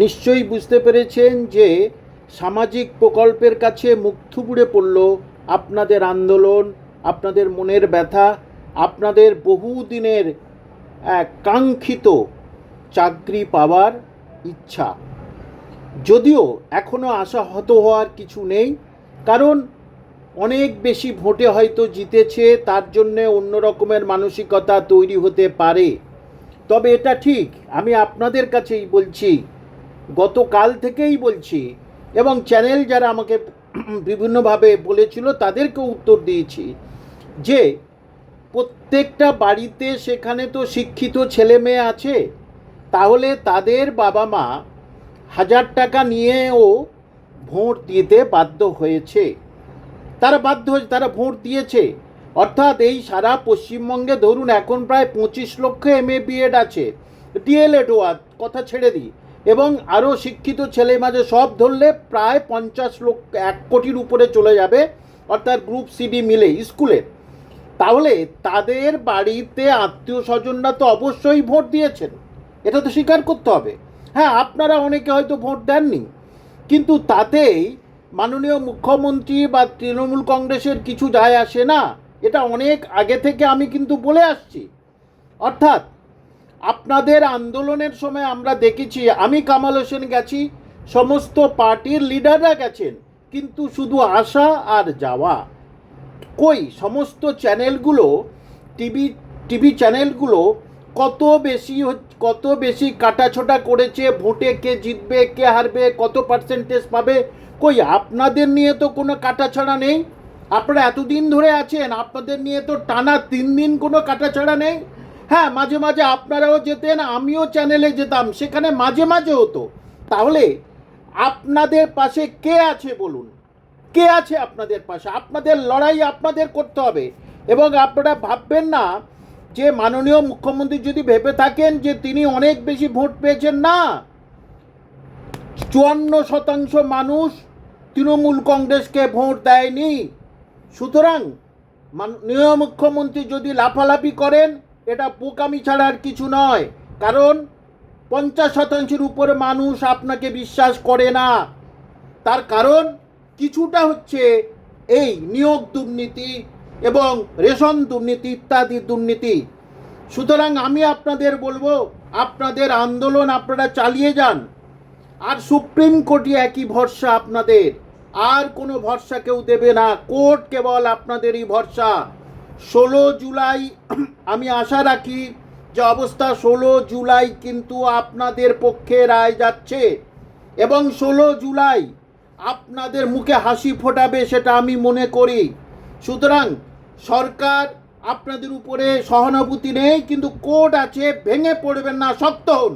নিশ্চয়ই বুঝতে পেরেছেন যে সামাজিক প্রকল্পের কাছে মুখ থুবড়ে পড়ল আপনাদের আন্দোলন, আপনাদের মনের ব্যথা, আপনাদের বহুদিনের কাঙ্ক্ষিত চাকরি পাওয়ার ইচ্ছা। যদিও এখনও আশাহত হওয়ার কিছু নেই, কারণ অনেক বেশি ভোটে হয়তো জিতেছে, তার জন্যে অন্য রকমের মানসিকতা তৈরি হতে পারে। তবে এটা ঠিক, আমি আপনাদের কাছেই বলছি। গতকাল থেকেই বলছি, এবং চ্যানেল যারা আমাকে বিভিন্নভাবে বলেছিল তাদেরকেও উত্তর দিয়েছি যে প্রত্যেকটা বাড়িতে সেখানে তো শিক্ষিত ছেলে মেয়ে আছে, তাহলে তাদের বাবা মা হাজার টাকা নিয়েও ভোট দিতে বাধ্য হয়েছে। তারা বাধ্য হয়েছে, তারা ভোট দিয়েছে। অর্থাৎ এই সারা পশ্চিমবঙ্গে ধরুন এখন প্রায় পঁচিশ লক্ষ এম এ বিএড আছে। ডিএলএড ওয়াদ কথা ছেড়ে দিই। এবং আরও শিক্ষিত ছেলে মাঝে সব ধরলে প্রায় পঞ্চাশ লক্ষ এক কোটির উপরে চলে যাবে, অর্থাৎ গ্রুপ সিডি মিলে স্কুলে। তাহলে তাদের বাড়িতে আত্মীয় স্বজনরা তো অবশ্যই ভোট দিয়েছেন। এটা তো স্বীকার করতে হবে। হ্যাঁ আপনারা অনেকে হয়তো ভোট দেননি, কিন্তু তাতেই মাননীয় মুখ্যমন্ত্রী বা তৃণমূল কংগ্রেসের কিছু যায় আসে না। এটা অনেক আগে থেকে আমি কিন্তু বলে আসছি। অর্থাৎ আপনাদের আন্দোলনের সময় আমরা দেখেছি, আমি কামাল হোসেন গেছি, সমস্ত পার্টির লিডাররা গেছেন, কিন্তু শুধু আসা আর যাওয়া। কই সমস্ত চ্যানেলগুলো, টিভি টিভি চ্যানেলগুলো কত বেশি কত বেশি কাটাছোটা করেছে, ভোটে কে জিতবে, কে হারবে, কত পার্সেন্টেজ পাবে? কই আপনাদের নিয়ে তো কোনো কাটাছাড়া নেই? আপনারা এতদিন ধরে আছেন, আপনাদের নিয়ে তো টানা তিন দিন কোনো কাটাছাড়া নেই? হ্যাঁ মাঝে মাঝে আপনারাও যেতেন, আমিও চ্যানেলে যেতাম, সেখানে মাঝে মাঝে হতো। তাহলে আপনাদের পাশে কে আছে বলুন? কে আছে আপনাদের পাশে? আপনাদের লড়াই আপনাদের করতে হবে। এবং আপনারা ভাববেন না যে মাননীয় মুখ্যমন্ত্রী যদি ভেবে থাকেন যে তিনি অনেক বেশি ভোট পেয়েছেন, না। চুয়ান্ন শতাংশ মানুষ তৃণমূল কংগ্রেসকে ভোট দেয়নি। সুতরাং মাননীয় মুখ্যমন্ত্রী যদি লাফালাফি করেন এটা বোকামি ছাড়া আর কিছু নয়। কারণ পঞ্চাশ শতাংশের উপরে মানুষ আপনাকে বিশ্বাস করে না। তার কারণ কিছুটা হচ্ছে এই নিয়োগ দুর্নীতি এবং রেশন দুর্নীতি ইত্যাদি দুর্নীতি। সুতরাং আমি আপনাদের বলব, আপনাদের আন্দোলন আপনারা চালিয়ে যান। আর সুপ্রিম কোর্টই একই ভরসা আপনাদের। আর কোনো ভরসা কেউ দেবে না। কোর্ট কেবল আপনাদেরই ভরসা। ষোলো জুলাই, আমি আশা রাখি যে অবস্থা ষোলো জুলাই কিন্তু আপনাদের পক্ষে রায় যাচ্ছে এবং ষোলো জুলাই আপনাদের মুখে হাসি ফোটাবে সেটা আমি মনে করি। সুতরাং সরকার আপনাদের উপরে সহানুভূতি নেই, কিন্তু কোর্ট আছে, ভেঙে পড়বেন না, শক্ত হন।